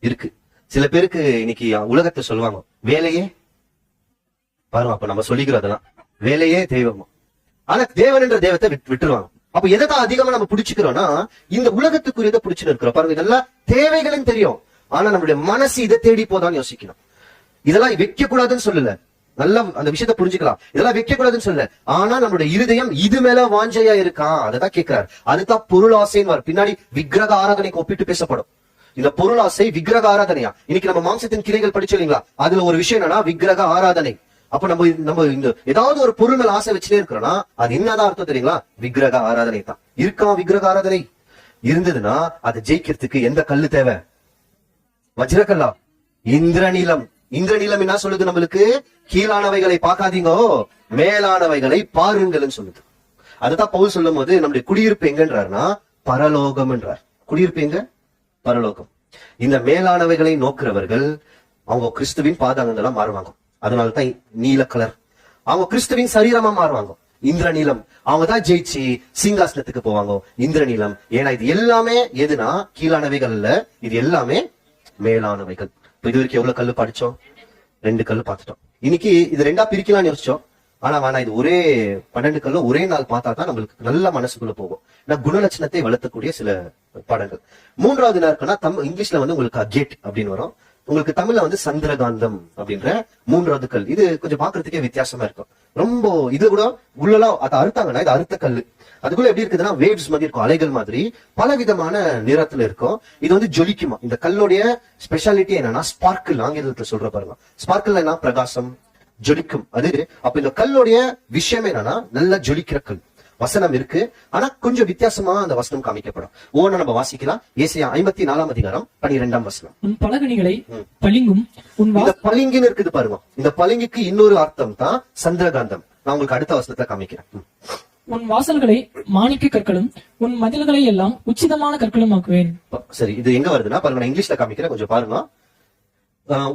இருக்கு. சில பேருக்கு இன்னைக்கு உலகத்தை சொல்லுவாங்க வேலையே பாருங்க அப்ப நம்ம சொல்லிக்கிறோம் அதெல்லாம். வேலையே தெய்வம். ஆனா தேவன் என்ற தெய்வத்தை விட் விட்டுருவாங்க. அப்ப எதை தான் அதிகமா நம்ம பிடிச்சுக்கிறோம்னா இந்த உலகத்துக்குரியதை பிடிச்சுன்னு இருக்கிறோம். பாருங்க இதெல்லாம் தேவைகளும் தெரியும். ஆனா நம்மளுடைய மனசு இதை தேடி போதான்னு யோசிக்கணும். இதெல்லாம் வைக்க கூடாதுன்னு சொல்லல. நல்லா அந்த விஷயத்த புரிஞ்சுக்கலாம். இதெல்லாம் வைக்க கூடாதுன்னு சொல்லல. ஆனா நம்மளுடைய இருதயம் இது மேல வாஞ்சையா இருக்கான் அதைதான் கேட்கிறார் அதுதான் பொருள் ஆசைன்னு பின்னாடி விக்கிரக ஆராதனைக்கு ஒப்பிட்டு பேசப்படும். இந்த பொருள் ஆசை விக்கிரக ஆராதனையா? இன்னைக்கு நம்ம மாம்சத்தின் கிளைகள் படிச்சு இல்லைங்களா? அதுல ஒரு விஷயம் என்னன்னா விக்கிரக ஆராதனை. அப்ப நம்ம நம்ம இந்த ஏதாவது ஒரு பொருள் மேல ஆசை வச்சுட்டே இருக்கிறோம்னா அது என்னதான் அர்த்தம் தெரியுங்களா? விக்கிரக ஆராதனை தான். இருக்கா விக்கிரக ஆராதனை? இருந்ததுன்னா அதை ஜெயிக்கிறதுக்கு எந்த கல்லு தேவை? வஜ்ரகல்லா. இந்திரநீலம். இந்திரநீலம் என்ன சொல்லுது நம்மளுக்கு? கீழானவைகளை பார்க்காதீங்க. மேலானவைகளை பாருங்கள்னு சொல்லுது. அதுதான் பவுல் சொல்லும் போது நம்முடைய குடியிருப்பு எங்கன்றாருன்னா பரலோகம் என்றார் குடியிருப்பு எங்க? பரலோகம். இந்த மேலானவைகளை நோக்குறவர்கள் அவங்க கிறிஸ்துவின் பாதாங்கங்களா மாறுவாங்க. அதனால தான் நீல கலர் அவங்க கிறிஸ்துவின் சரீரமா மாறுவாங்க. இந்திரநீலம். அவங்க தான் ஜெயிச்சு சிங்காசனத்துக்கு போவாங்க. இந்திரநீலம். ஏன்னா இது எல்லாமே எதுனா? கீழானவைகள் இல்ல இது எல்லாமே மேலானவைகள். இப்ப இது வரைக்கும் எவ்வளவு கல்லு படிச்சோம்? ரெண்டு கல்லு பார்த்துட்டோம். இன்னைக்கு இது ரெண்டா பிரிக்கலாம்னு யோசிச்சோம். ஆனா வேணா இது ஒரே பன்னெண்டு கல்லு ஒரே நாள் பார்த்தா தான் நம்மளுக்கு நல்ல மனசுக்குள்ள போகும். குணலட்சணத்தை வளர்த்தக்கூடிய சில பாடல்கள். மூன்றாவது என்ன இருக்குன்னா தம் இங்கிலீஷ்ல வந்து உங்களுக்கு அகேட் அப்படின்னு வரும். உங்களுக்கு தமிழ்ல வந்து சந்திரகாந்தம் அப்படின்ற மூன்றாவது கல். இது கொஞ்சம் பாக்குறதுக்கே வித்தியாசமா இருக்கும். ரொம்ப இது கூட உள்ளலாம் அதை அறுத்தாங்கன்னா இது அறுத்த கல்லு. அதுக்குள்ள எப்படி இருக்குதுன்னா வேவ்ஸ் மாதிரி இருக்கும் அலைகள் மாதிரி பல விதமான நிறத்துல இருக்கும். இது வந்து ஜொலிக்குமா? இந்த கல்லுடைய ஸ்பெஷாலிட்டி என்னன்னா ஸ்பார்க்கிள் ஆங்கிலத்துல சொல்ற பாருங்க. ஸ்பார்க்கிள் என்ன? பிரகாசம் ஜொலிக்கும். அது அப்ப இந்த கல்லுடைய விஷயம் என்னன்னா நல்லா ஜொலிக்கிற கல். வசனம் இருக்கு. ஆனா கொஞ்சம் வித்தியாசமா அந்த வசனம் காமிக்கப்படும். ஓன நம்ம வாசிக்கலாம். ஏசியா ஐம்பத்தி நாலாம் அதிகாரம் பனிரெண்டாம் வசனம். உன் பலகணிகளை பளிங்கும். இந்த பளிங்குன்னு இருக்குது பாருங்க. இந்த பளிங்குக்கு இன்னொரு அர்த்தம் தான் சந்திரகாந்தம். நான் உங்களுக்கு அடுத்த வசனத்தை காமிக்கிறேன். உன் வாசல்களை மாணிக்க கற்களும் உன் மதில்களை எல்லாம் உச்சிதமான கற்களும் ஆக்குவேன். சரி இது எங்க வருதுன்னா பாருங்க நான் இங்கிலீஷ்ல காமிக்கிறேன் கொஞ்சம் பாருங்க.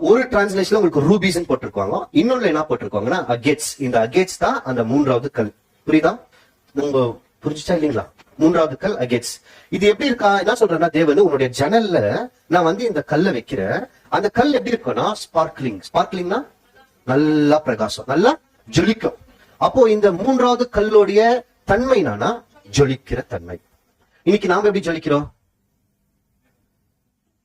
ஒரு டிரான்ஸ்லேஷன்ல உங்களுக்கு ரூபீஸ் போட்டிருக்காங்க. இன்னொன்னு என்ன போட்டிருக்காங்கன்னா அகேட்ஸ் இந்த அகேட்ஸ் தான் அந்த மூன்றாவது கல். புரியுதா? உங்க புரிஞ்சுச்சா இல்லைங்களா? மூன்றாவது கல் அகேட்ஸ் இது எப்படி இருக்கா? என்ன சொல்றேன்னா தேவன் உன்னுடைய ஜன்னல்ல நான் வந்து இந்த கல்லை வைக்கிறேன். அந்த கல் எப்படி இருக்கும்னா ஸ்பார்க்லிங் ஸ்பார்க்லிங்னா நல்லா பிரகாசம் நல்லா ஜொலிக்கும். அப்போ இந்த மூன்றாவது கல்லுடைய தன்மை நானா ஜொலிக்கிற தன்மை. இன்னைக்கு நாம எப்படி ஜொலிக்கிறோம்?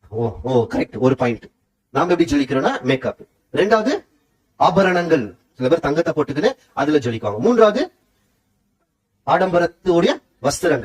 ஓ ஓ கரெக்ட் ஒரு பாயிண்ட் நாம எப்படி ஜொலிக்கிறோம்னா மேக்கப் ரெண்டாவது ஆபரணங்கள். சில பேர் தங்கத்தை போட்டுக்கிட்டு அதுல ஜொலிக்குவாங்க. மூன்றாவது ஆடம்பரத்துடைய வஸ்திரங்கள்.